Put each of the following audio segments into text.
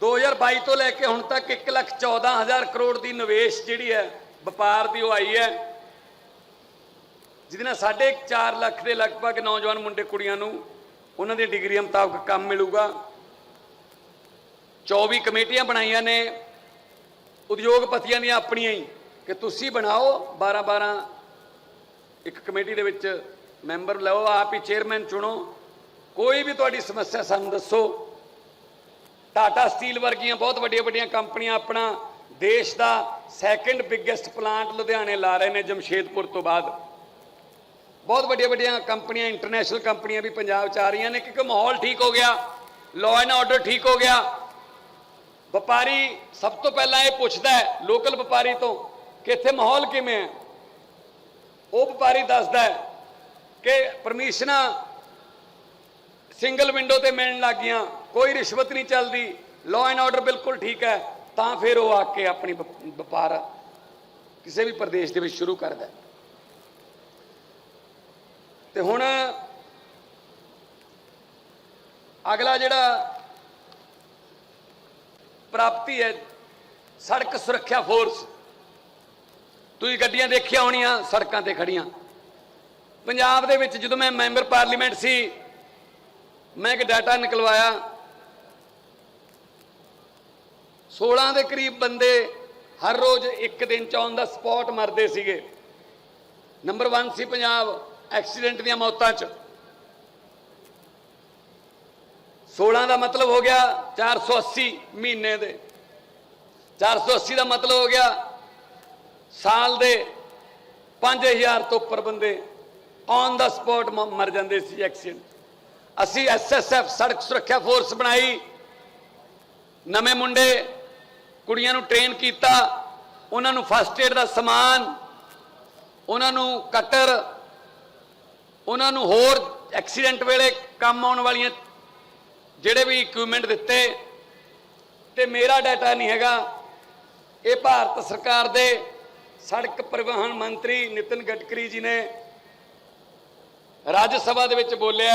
2022 ਤੋਂ ਲੈ ਕੇ ਹੁਣ ਤੱਕ 114000 ਕਰੋੜ ਦੀ ਨਿਵੇਸ਼ ਜਿਹੜੀ ਹੈ, ਵਪਾਰ ਦੀ ਉਹ ਆਈ ਹੈ। ਜਿਹਦੇ ਨਾਲ ਸਾਢੇ 4 ਲੱਖ ਦੇ ਲਗਭਗ ਨੌਜਵਾਨ ਮੁੰਡੇ ਕੁੜੀਆਂ ਨੂੰ ਉਹਨਾਂ ਦੀ ਡਿਗਰੀਆਂ ਮੁਤਾਬਕ ਕੰਮ ਮਿਲੂਗਾ। 24 ਕਮੇਟੀਆਂ ਬਣਾਈਆਂ ਨੇ, ਉਦਯੋਗਪਤੀਆਂ ਦੀਆਂ ਆਪਣੀਆਂ ਹੀ ਕਿ ਤੁਸੀਂ ਬਣਾਓ 12 12 ਇੱਕ ਕਮੇਟੀ ਦੇ ਵਿੱਚ ਮੈਂਬਰ ਲਓ, ਆਪ ਹੀ ਚੇਅਰਮੈਨ ਚੁਣੋ। ਕੋਈ ਵੀ ਤੁਹਾਡੀ ਸਮੱਸਿਆ ਸਾਨੂੰ ਦੱਸੋ। ਟਾਟਾ ਸਟੀਲ ਵਰਗੀਆਂ ਬਹੁਤ ਵੱਡੀਆਂ ਵੱਡੀਆਂ ਕੰਪਨੀਆਂ ਆਪਣਾ ਦੇਸ਼ ਦਾ ਸੈਕੰਡ ਬਿਗੇਸਟ ਪਲਾਂਟ ਲੁਧਿਆਣੇ ਲਾ ਰਹੇ ਨੇ ਜਮਸ਼ੇਦਪੁਰ ਤੋਂ ਬਾਅਦ। ਬਹੁਤ ਵੱਡੀਆਂ ਵੱਡੀਆਂ ਕੰਪਨੀਆਂ ਇੰਟਰਨੈਸ਼ਨਲ ਕੰਪਨੀਆਂ ਵੀ ਪੰਜਾਬ 'ਚ ਆ ਰਹੀਆਂ ਨੇ। ਕਿਉਂਕਿ ਮਾਹੌਲ ਠੀਕ ਹੋ ਗਿਆ। ਲਾਅ ਐਂਡ ਆਰਡਰ ਠੀਕ ਹੋ ਗਿਆ। ਵਪਾਰੀ ਸਭ ਤੋਂ ਪਹਿਲਾਂ ਇਹ ਪੁੱਛਦਾ ਹੈ ਲੋਕਲ ਵਪਾਰੀ ਤੋਂ, ਕਿ ਇੱਥੇ ਮਾਹੌਲ ਕਿਵੇਂ ਹੈ? ਉਹ ਵਪਾਰੀ ਦੱਸਦਾ ਹੈ ਕਿ ਪਰਮਿਸ਼ਨਾਂ ਸਿੰਗਲ ਵਿੰਡੋ ਤੇ ਮਿਲਣ ਲੱਗੀਆਂ ਕੋਈ ਰਿਸ਼ਵਤ ਨਹੀਂ ਚੱਲਦੀ। ਲਾਅ ਐਂਡ ਆਰਡਰ ਬਿਲਕੁਲ ਠੀਕ ਹੈ, ਤਾਂ ਫਿਰ ਉਹ ਆ ਕੇ ਆਪਣੀ ਵਪ- ਵਪਾਰ ਕਿਸੇ ਵੀ ਪ੍ਰਦੇਸ਼ ਦੇ ਵਿੱਚ ਸ਼ੁਰੂ ਕਰਦਾ ਹੈ। ਤੇ ਹੁਣ ਅਗਲਾ ਜਿਹੜਾ ਪ੍ਰਾਪਤੀ ਹੈ, ਸੜਕ ਸੁਰੱਖਿਆ ਫੋਰਸ। ਤੁਸੀਂ ਗੱਡੀਆਂ ਦੇਖੀਆਂ ਹੋਣੀਆਂ, ਸੜਕਾਂ ਤੇ ਖੜੀਆਂ ਪੰਜਾਬ ਦੇ ਵਿੱਚ ਜਦੋਂ ਮੈਂ ਮੈਂਬਰ ਪਾਰਲੀਮੈਂਟ ਸੀ, ਮੈਂ ਇੱਕ ਡਾਟਾ ਨਿਕਲਵਾਇਆ। 16 ਦੇ ਕਰੀਬ ਬੰਦੇ ਹਰ ਰੋਜ਼ ਇੱਕ ਦਿਨ ਚ ਔਨ ਦਾ ਸਪੌਟ ਮਰਦੇ ਸੀਗੇ। ਨੰਬਰ 1 ਸੀ ਪੰਜਾਬ ਐਕਸੀਡੈਂਟ ਦੀਆਂ ਮੌਤਾਂ ਚ। 16 ਦਾ ਮਤਲਬ ਹੋ ਗਿਆ 480 ਮਹੀਨੇ ਦੇ। 480 ਦਾ ਮਤਲਬ ਹੋ ਗਿਆ ਸਾਲ ਦੇ 5000 ਤੋਂ ਉੱਪਰ ਬੰਦੇ ਔਨ ਦਾ ਸਪੌਟ ਮਰ ਜਾਂਦੇ ਸੀ ਐਕਸੀਡੈਂਟ। ਅਸੀਂ ਐਸਐਸਐਫ ਸੜਕ ਸੁਰੱਖਿਆ ਫੋਰਸ ਬਣਾਈ। ਨਵੇਂ ਮੁੰਡੇ ਕੁੜੀਆਂ ਨੂੰ ਟ੍ਰੇਨ ਕੀਤਾ, ਉਹਨਾਂ ਨੂੰ ਫਸਟ ਏਡ ਦਾ ਸਮਾਨ, ਉਹਨਾਂ ਨੂੰ ਕਟਰ, ਉਹਨਾਂ ਨੂੰ ਹੋਰ ਐਕਸੀਡੈਂਟ ਵੇਲੇ ਕੰਮ ਆਉਣ ਵਾਲੀਆਂ ਜਿਹੜੇ ਵੀ ਇਕਵਿਪਮੈਂਟ ਦਿੱਤੇ, ਤੇ ਮੇਰਾ ਡਾਟਾ ਨਹੀਂ ਹੈਗਾ। ਇਹ ਭਾਰਤ ਸਰਕਾਰ ਦੇ ਸੜਕ ਪਰਿਵਹਨ ਮੰਤਰੀ ਨਿਤਿਨ ਗਡਕਰੀ ਜੀ ਨੇ ਰਾਜ ਸਭਾ ਦੇ ਵਿੱਚ ਬੋਲਿਆ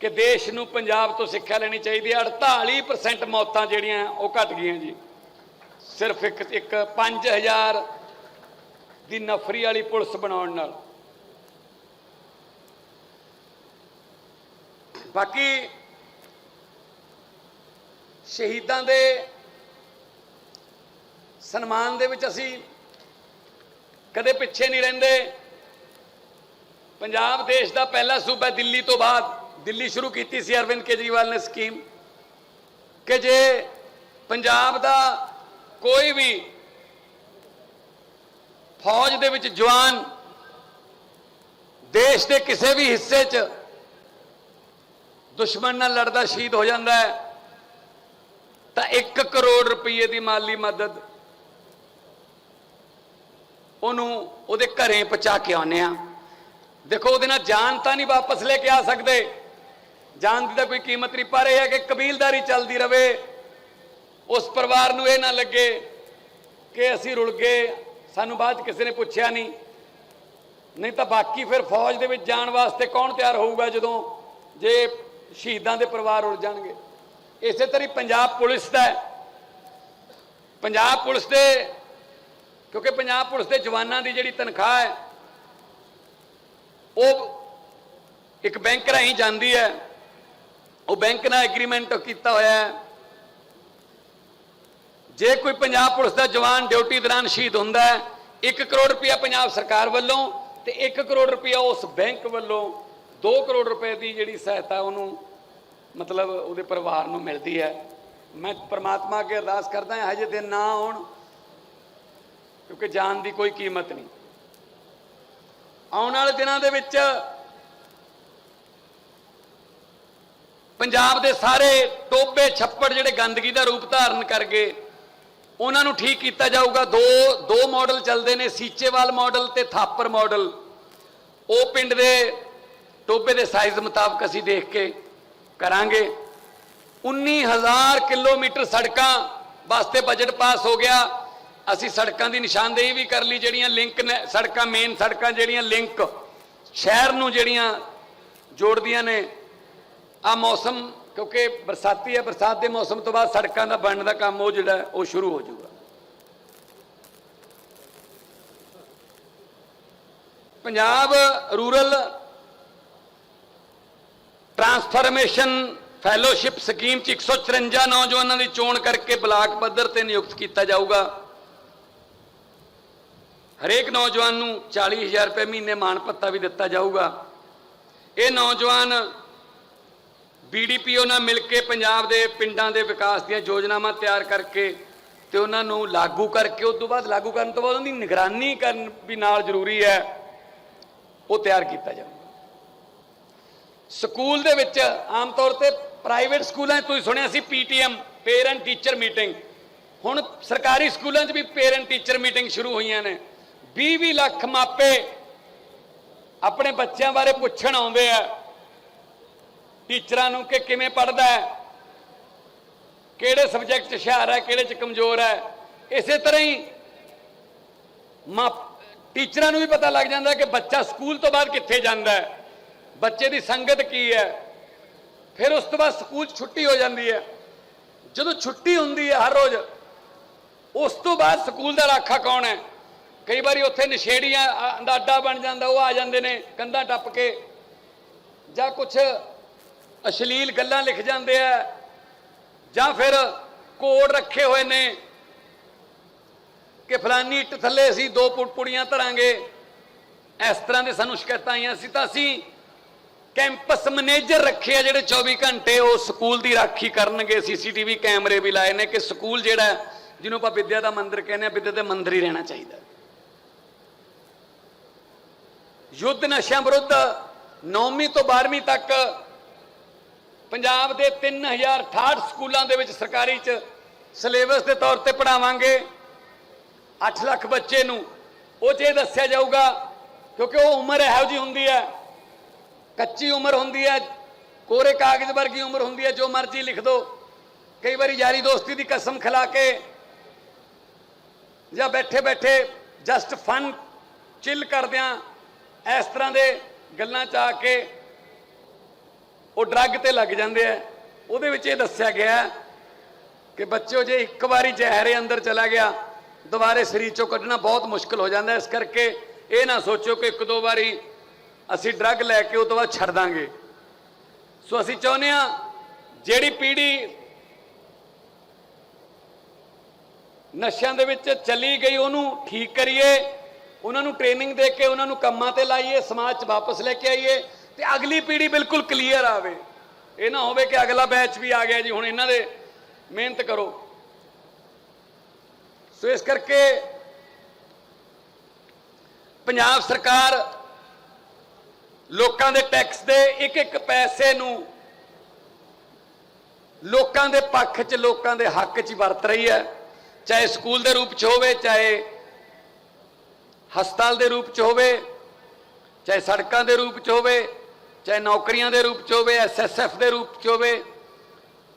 ਕਿ ਦੇਸ਼ ਨੂੰ ਪੰਜਾਬ ਤੋਂ ਸਿੱਖਿਆ ਲੈਣੀ ਚਾਹੀਦੀ ਹੈ। 48% ਮੌਤਾਂ ਜਿਹੜੀਆਂ ਉਹ ਘਟ ਗਈਆਂ ਜੀ। ਸਿਰਫ ਇੱਕ ਇੱਕ 5000 ਦੀ ਨਫਰੀ ਵਾਲੀ ਪੁਲਿਸ ਬਣਾਉਣ ਨਾਲ। ਬਾਕੀ ਸ਼ਹੀਦਾਂ ਦੇ ਸਨਮਾਨ ਦੇ ਵਿੱਚ ਅਸੀਂ ਕਦੇ ਪਿੱਛੇ ਨਹੀਂ ਰਹਿੰਦੇ। ਪੰਜਾਬ ਦੇਸ਼ ਦਾ ਪਹਿਲਾ ਸੂਬਾ ਦਿੱਲੀ ਤੋਂ ਬਾਅਦ ਦਿੱਲੀ ਸ਼ੁਰੂ ਕੀਤੀ ਸੀ ਅਰਵਿੰਦ ਕੇਜਰੀਵਾਲ ਨੇ ਸਕੀਮ ਕਿ ਜੇ ਪੰਜਾਬ ਦਾ ਕੋਈ ਵੀ ਫੌਜ ਦੇ ਵਿੱਚ ਜਵਾਨ ਦੇਸ਼ ਦੇ ਕਿਸੇ ਵੀ ਹਿੱਸੇ 'ਚ ਦੁਸ਼ਮਣ ਨਾਲ ਲੜਦਾ, ਸ਼ਹੀਦ ਹੋ ਜਾਂਦਾ ਹੈ, ਤਾਂ 1 ਕਰੋੜ ਰੁਪਏ ਦੀ ਮਾਲੀ ਮਦਦ ਉਹਨੂੰ ਉਹਦੇ ਘਰੇ ਪਹੁੰਚਾ ਕੇ ਆਉਂਦੇ ਆ ਦੇਖੋ ਉਹਦੇ ਨਾਲ ਜਾਨ ਤਾਂ ਨਹੀਂ ਵਾਪਸ ਲੈ ਕੇ ਆ ਸਕਦੇ। ਜਾਨ ਦੀ ਤਾਂ ਕੋਈ ਕੀਮਤ ਨਹੀਂ, ਪਰ ਇਹ ਹੈ ਕਿ ਕਬੀਲਦਾਰੀ ਚੱਲਦੀ ਰਵੇ। ਉਸ ਪਰਿਵਾਰ ਨੂੰ ਇਹ ਨਾ ਲੱਗੇ ਕਿ ਅਸੀਂ ਰੁਲ ਗਏ, ਸਾਨੂੰ ਬਾਅਦ 'ਚ ਕਿਸੇ ਨੇ ਪੁੱਛਿਆ ਨਹੀਂ। ਨਹੀਂ ਤਾਂ ਬਾਕੀ ਫਿਰ ਫੌਜ ਦੇ ਵਿੱਚ ਜਾਣ ਵਾਸਤੇ ਕੌਣ ਤਿਆਰ ਹੋਊਗਾ ਜਦੋਂ ਜੇ ਸ਼ਹੀਦਾਂ ਦੇ ਪਰਿਵਾਰ ਉੜ ਜਾਣਗੇ? ਇਸੇ ਤਰ੍ਹਾਂ ਹੀ ਪੰਜਾਬ ਪੁਲਿਸ ਦਾ ਪੰਜਾਬ ਪੁਲਿਸ ਦੇ, ਕਿਉਂਕਿ ਪੰਜਾਬ ਪੁਲਿਸ ਦੇ ਜਵਾਨਾਂ ਦੀ ਜਿਹੜੀ ਤਨਖਾਹ ਹੈ, ਉਹ ਇੱਕ ਬੈਂਕ ਰਾਹੀਂ ਜਾਂਦੀ ਹੈ। ਉਹ ਬੈਂਕ ਨਾਲ ਐਗਰੀਮੈਂਟ ਕੀਤਾ ਹੋਇਆ ਹੈ। ਜੇ ਕੋਈ ਪੰਜਾਬ ਪੁਲਿਸ ਦਾ ਜਵਾਨ ਡਿਊਟੀ ਦੌਰਾਨ ਸ਼ਹੀਦ ਹੁੰਦਾ ਹੈ 1 ਕਰੋੜ ਰੁਪਇਆ ਪੰਜਾਬ ਸਰਕਾਰ ਵੱਲੋਂ ਤੇ 1 ਕਰੋੜ ਰੁਪਇਆ ਉਸ ਬੈਂਕ ਵੱਲੋਂ 2 ਕਰੋੜ ਰੁਪਏ ਦੀ ਜਿਹੜੀ ਸਹਾਇਤਾ ਉਹਨੂੰ ਮਤਲਬ ਉਹਦੇ ਪਰਿਵਾਰ ਨੂੰ ਮਿਲਦੀ ਹੈ। ਮੈਂ ਪ੍ਰਮਾਤਮਾ ਅੱਗੇ ਅਰਦਾਸ ਕਰਦਾ ਹਾਂ, ਹਜੇ ਦਿਨ ਨਾ ਆਉਣ, ਕਿਉਂਕਿ ਜਾਨ ਦੀ ਕੋਈ ਕੀਮਤ ਨਹੀਂ। ਆਉਣ ਵਾਲੇ ਦਿਨਾਂ ਦੇ ਵਿੱਚ ਪੰਜਾਬ ਦੇ ਸਾਰੇ ਟੋਬੇ ਛੱਪੜ ਜਿਹੜੇ ਗੰਦਗੀ ਦਾ ਰੂਪ ਧਾਰਨ ਕਰ ਗਏ ਉਹਨਾਂ ਨੂੰ ਠੀਕ ਕੀਤਾ ਜਾਊਗਾ। ਦੋ ਦੋ ਮਾਡਲ ਚੱਲਦੇ ਨੇ, ਸੀਚੇਵਾਲ ਮਾਡਲ ਤੇ ਥਾਪਰ ਮਾਡਲ ਉਹ ਪਿੰਡ ਦੇ ਟੋਬੇ ਦੇ ਸਾਈਜ਼ ਮੁਤਾਬਕ ਅਸੀਂ ਦੇਖ ਕੇ ਕਰਾਂਗੇ। 19000 ਕਿਲੋਮੀਟਰ ਸੜਕਾਂ ਵਾਸਤੇ ਬਜਟ ਪਾਸ ਹੋ ਗਿਆ। ਅਸੀਂ ਸੜਕਾਂ ਦੀ ਨਿਸ਼ਾਨਦੇਹੀ ਵੀ ਕਰ ਲਈ, ਜਿਹੜੀਆਂ ਲਿੰਕ ਨੇ, ਸੜਕਾਂ ਮੇਨ ਸੜਕਾਂ ਜਿਹੜੀਆਂ ਲਿੰਕ ਸ਼ਹਿਰ ਨੂੰ ਜਿਹੜੀਆਂ ਜੋੜਦੀਆਂ ਨੇ। ਆ ਮੌਸਮ, ਕਿਉਂਕਿ ਬਰਸਾਤੀ ਹੈ, ਬਰਸਾਤ ਦੇ ਮੌਸਮ ਤੋਂ ਬਾਅਦ ਸੜਕਾਂ ਦਾ ਬਣਨ ਦਾ ਕੰਮ ਉਹ ਜਿਹੜਾ, ਉਹ ਸ਼ੁਰੂ ਹੋ ਜਾਊਗਾ। Punjab rural transformation fellowship scheme ਚ 154 ਨੌਜਵਾਨਾਂ ਦੀ ਚੋਣ ਕਰਕੇ ਬਲਾਕ ਪੱਧਰ ਤੇ ਨਿਯੁਕਤ ਕੀਤਾ ਜਾਊਗਾ। ਹਰੇਕ ਨੌਜਵਾਨ ਨੂੰ 40000 ਰੁਪਏ ਮਹੀਨੇ ਮਾਣ ਭੱਤਾ ਵੀ ਦਿੱਤਾ ਜਾਊਗਾ। ਇਹ ਨੌਜਵਾਨ ਬੀਡੀਪੀਓ ਨਾਲ ਮਿਲ ਕੇ ਪੰਜਾਬ ਦੇ ਪਿੰਡਾਂ ਦੇ ਵਿਕਾਸ ਦੀਆਂ ਯੋਜਨਾਵਾਂ ਤਿਆਰ ਕਰਕੇ ਤੇ ਉਹਨਾਂ ਨੂੰ ਲਾਗੂ ਕਰਕੇ, ਉਸ ਤੋਂ ਬਾਅਦ ਲਾਗੂ ਕਰਨ ਤੋਂ ਬਾਅਦ ਉਹਦੀ ਨਿਗਰਾਨੀ ਕਰਨ ਵੀ ਨਾਲ ਜ਼ਰੂਰੀ ਹੈ, ਉਹ ਤਿਆਰ ਕੀਤਾ ਜਾਊਗਾ। ਸਕੂਲ ਦੇ ਵਿੱਚ ਆਮ ਤੌਰ ਤੇ ਪ੍ਰਾਈਵੇਟ ਸਕੂਲਾਂ 'ਚ ਤੁਸੀਂ ਸੁਣਿਆ ਸੀ ਪੀਟੀਐਮ ਪੇਰੈਂਟ ਟੀਚਰ ਮੀਟਿੰਗ ਹੁਣ ਸਰਕਾਰੀ ਸਕੂਲਾਂ 'ਚ ਵੀ ਪੇਰੈਂਟ ਟੀਚਰ ਮੀਟਿੰਗ ਸ਼ੁਰੂ ਹੋਈਆਂ ਨੇ। 20-20 ਲੱਖ ਮਾਪੇ ਆਪਣੇ ਬੱਚਿਆਂ ਬਾਰੇ ਪੁੱਛਣ ਆਉਂਦੇ ਆ। ਟੀਚਰਾਂ ਨੂੰ ਕਿ ਕਿਵੇਂ ਪੜਦਾ ਹੈ? ਕਿਹੜੇ ਸਬਜੈਕਟ 'ਚ ਹੁਸ਼ਿਆਰ ਹੈ, ਕਿਹੜੇ 'ਚ ਕਮਜ਼ੋਰ ਹੈ? ਇਸੇ ਤਰ੍ਹਾਂ ਹੀ ਮਾਂ, ਟੀਚਰਾਂ ਨੂੰ ਵੀ ਪਤਾ ਲੱਗ ਜਾਂਦਾ ਕਿ ਬੱਚਾ ਸਕੂਲ ਤੋਂ ਬਾਅਦ ਕਿੱਥੇ ਜਾਂਦਾ ਹੈ? ਬੱਚੇ ਦੀ ਸੰਗਤ ਕੀ ਹੈ? ਫਿਰ ਉਸ ਤੋਂ ਬਾਅਦ ਸਕੂਲ 'ਚ ਛੁੱਟੀ ਹੋ ਜਾਂਦੀ ਹੈ। ਜਦੋਂ ਛੁੱਟੀ ਹੁੰਦੀ ਹੈ ਹਰ ਰੋਜ਼, ਉਸ ਤੋਂ ਬਾਅਦ ਸਕੂਲ ਦਾ ਰਾਖਾ ਕੌਣ ਹੈ? ਕਈ ਵਾਰੀ ਉੱਥੇ ਨਸ਼ੇੜੀਆਂ ਆ- ਦਾ ਅੱਡਾ ਬਣ ਜਾਂਦਾ, ਉਹ ਆ ਜਾਂਦੇ ਨੇ, ਕੰਧਾਂ ਟੱਪ ਕੇ ਜਾਂ ਕੁਝ ਅਸ਼ਲੀਲ ਗੱਲਾਂ ਲਿਖ ਜਾਂਦੇ ਆ, ਜਾਂ ਫਿਰ ਕੋਡ ਰੱਖੇ ਹੋਏ ਨੇ ਕਿ ਫਲਾਨੀ ਇੱਟ ਥੱਲੇ ਅਸੀਂ ਦੋ ਪੁ- ਪੁੜੀਆਂ ਧਰਾਂਗੇ। ਇਸ ਤਰ੍ਹਾਂ ਦੇ ਸਾਨੂੰ ਸ਼ਿਕਾਇਤਾਂ ਆਈਆਂ ਸੀ ਤਾਂ ਅਸੀਂ ਕੈਂਪਸ ਮੈਨੇਜਰ ਰੱਖੇ ਆ ਜਿਹੜੇ 24 ਘੰਟੇ ਉਹ ਸਕੂਲ ਦੀ ਰਾਖੀ ਕਰਨਗੇ। ਸੀਸੀਟੀਵੀ ਕੈਮਰੇ ਵੀ ਲਾਏ ਨੇ ਕਿ ਸਕੂਲ ਜਿਹੜਾ ਜਿਹਨੂੰ ਆਪਾਂ ਵਿਦਿਆ ਦਾ ਮੰਦਿਰ ਕਹਿੰਦੇ ਆ, ਵਿਦਿਆ ਦੇ ਮੰਦਿਰ ਹੀ ਰਹਿਣਾ ਚਾਹੀਦਾ। ਯੁੱਧ ਨਸ਼ਿਆਂ ਵਿਰੁੱਧ 9ਵੀਂ ਤੋਂ 12ਵੀਂ ਤੱਕ ਪੰਜਾਬ ਦੇ 3068 ਸਕੂਲਾਂ ਦੇ ਵਿੱਚ ਸਰਕਾਰੀ ਚ ਸਿਲੇਬਸ ਦੇ ਤੌਰ ਤੇ ਪੜਾਵਾਂਗੇ 8 ਲੱਖ ਬੱਚੇ ਨੂੰ। ਉਹ 'ਚ ਇਹ ਦੱਸਿਆ ਜਾਊਗਾ, ਕਿਉਂਕਿ ਉਹ ਉਮਰ ਇਹੋ ਜੀ ਹੁੰਦੀ ਹੈ। ਕੱਚੀ ਉਮਰ ਹੁੰਦੀ ਹੈ, ਕੋਰੇ ਕਾਗਜ਼ ਵਰਗੀ ਉਮਰ ਹੁੰਦੀ ਹੈ, ਜੋ ਮਰਜ਼ੀ ਲਿਖ ਦੋ। ਕਈ ਵਾਰੀ ਯਾਰੀ ਦੋਸਤੀ ਦੀ ਕਸਮ ਖਿਲਾ ਕੇ ਜਾਂ ਬੈਠੇ ਬੈਠੇ ਜਸਟ ਫਨ ਚਿਲ ਕਰਦਿਆਂ ਇਸ ਤਰ੍ਹਾਂ ਦੇ ਗੱਲਾਂ ਚ ਆ ਕੇ ਉਹ ਡਰੱਗ ਤੇ ਲੱਗ ਜਾਂਦੇ ਆ। ਉਹਦੇ ਵਿੱਚ ਇਹ ਦੱਸਿਆ ਗਿਆ ਕਿ ਬੱਚਿਓ, ਜੇ ਇੱਕ ਵਾਰੀ ਜ਼ਹਿਰੇ ਅੰਦਰ ਚਲਾ ਗਿਆ, ਦੁਬਾਰੇ ਸਰੀਰ ਚੋਂ ਕੱਢਣਾ ਬਹੁਤ ਮੁਸ਼ਕਲ ਹੋ ਜਾਂਦਾ। ਇਸ ਕਰਕੇ ਇਹ ਨਾ ਸੋਚੋ ਕਿ ਇੱਕ ਦੋ ਵਾਰੀ ਅਸੀਂ ਡਰੱਗ ਲੈ ਕੇ ਉਹ ਤੋਂ ਬਾਅਦ ਛੱਡ ਦਾਂਗੇ। ਸੋ ਅਸੀਂ ਚਾਹੁੰਦੇ ਆ ਜਿਹੜੀ ਪੀੜ੍ਹੀ ਨਸ਼ਿਆਂ ਦੇ ਵਿੱਚ ਚਲੀ ਗਈ, ਉਹਨੂੰ ਠੀਕ ਕਰੀਏ। ਉਹਨਾਂ ਨੂੰ ਟ੍ਰੇਨਿੰਗ ਦੇ ਕੇ, ਉਹਨਾਂ ਨੂੰ ਕੰਮਾਂ ਤੇ ਲਾਈਏ, ਸਮਾਜ 'ਚ ਵਾਪਸ ਲੈ ਕੇ ਆਈਏ। ਤੇ ਅਗਲੀ ਪੀੜ੍ਹੀ ਬਿਲਕੁਲ ਕਲੀਅਰ ਆਵੇ। ਇਹ ਨਾ ਹੋਵੇ ਕਿ ਅਗਲਾ ਬੈਚ ਵੀ ਆ ਗਿਆ ਜੀ, ਹੁਣ ਇਹਨਾਂ ਦੇ ਮਿਹਨਤ ਕਰੋ। ਸੋ ਇਸ ਕਰਕੇ ਪੰਜਾਬ ਸਰਕਾਰ ਲੋਕਾਂ ਦੇ ਟੈਕਸ ਦੇ ਇੱਕ ਇੱਕ ਪੈਸੇ ਨੂੰ ਲੋਕਾਂ ਦੇ ਪੱਖ 'ਚ, ਲੋਕਾਂ ਦੇ ਹੱਕ 'ਚ ਵਰਤ ਰਹੀ ਹੈ। ਚਾਹੇ ਸਕੂਲ ਦੇ ਰੂਪ 'ਚ ਹੋਵੇ, ਚਾਹੇ ਹਸਪਤਾਲ ਦੇ ਰੂਪ 'ਚ ਹੋਵੇ, ਚਾਹੇ ਸੜਕਾਂ ਦੇ ਰੂਪ 'ਚ ਹੋਵੇ ਚਾਹੇ ਨੌਕਰੀਆਂ ਦੇ ਰੂਪ 'ਚ ਹੋਵੇ ਐਸਐਸਐਫ ਦੇ ਰੂਪ 'ਚ ਹੋਵੇ,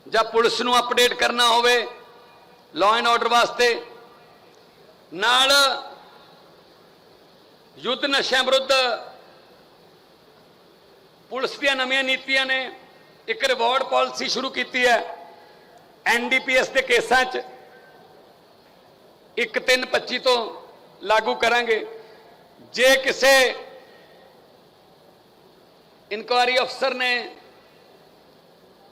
ਜਾਂ ਪੁਲਿਸ ਨੂੰ ਅਪਡੇਟ ਕਰਨਾ ਹੋਵੇ ਲਾਅ ਐਂਡ ਆਰਡਰ ਵਾਸਤੇ, ਨਾਲ ਯੁੱਧ ਨਸ਼ਿਆਂ ਵਿਰੁੱਧ ਪੁਲਿਸ ਦੀਆਂ ਨਵੀਆਂ ਨੀਤੀਆਂ ਨੇ, ਇੱਕ ਰਿਵਾਰਡ ਪਾਲਿਸੀ ਸ਼ੁਰੂ ਕੀਤੀ ਹੈ ਐਨਡੀਪੀਐਸ ਦੇ ਕੇਸਾਂ 'ਚ। 1/3/25 ਤੋਂ ਲਾਗੂ ਕਰਾਂਗੇ। ਜੇ ਕਿਸੇ ਇਨਕੁਆਰੀ ਅਫਸਰ ਨੇ